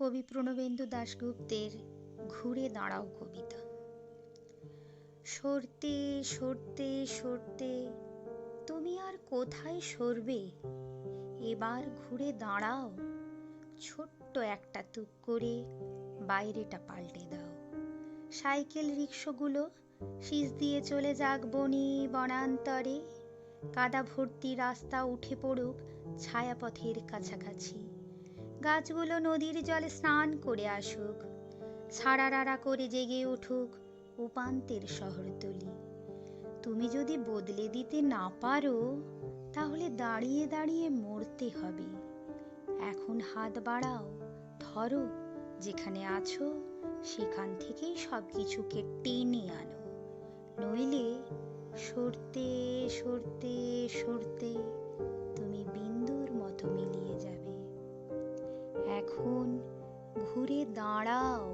কবি প্রণবেন্দু দাশগুপ্তের ঘুরে দাঁড়াও কবিতা। সরতে সরতে সরতে তুমি আর কোথায় সরবে? এবার ঘুরে দাঁড়াও, ছোট্ট একটা তুক করে বাইরেটা পাল্টে দাও। সাইকেল রিক্সাগুলো শীষ দিয়ে চলে যাক বনি বনান্তরে। কাদা ভর্তি রাস্তা উঠে পড়ুক ছায়াপথের কাছাকাছি। গাছগুলো নদীর জলে স্নান করে আসুক। ছাড়ারাড়া করে জেগে উঠুক উপান্তের শহরতলি। তুমি যদি বদলে দিতে না পারো, তাহলে দাঁড়িয়ে দাঁড়িয়ে মরতে হবে। এখন হাত বাড়াও, ধরো, যেখানে আছো, সেখান থেকেই সব কিছুকে টেনে আনো। নইলে সরতে সরতে সরতে এখন ঘুরে দাঁড়াও।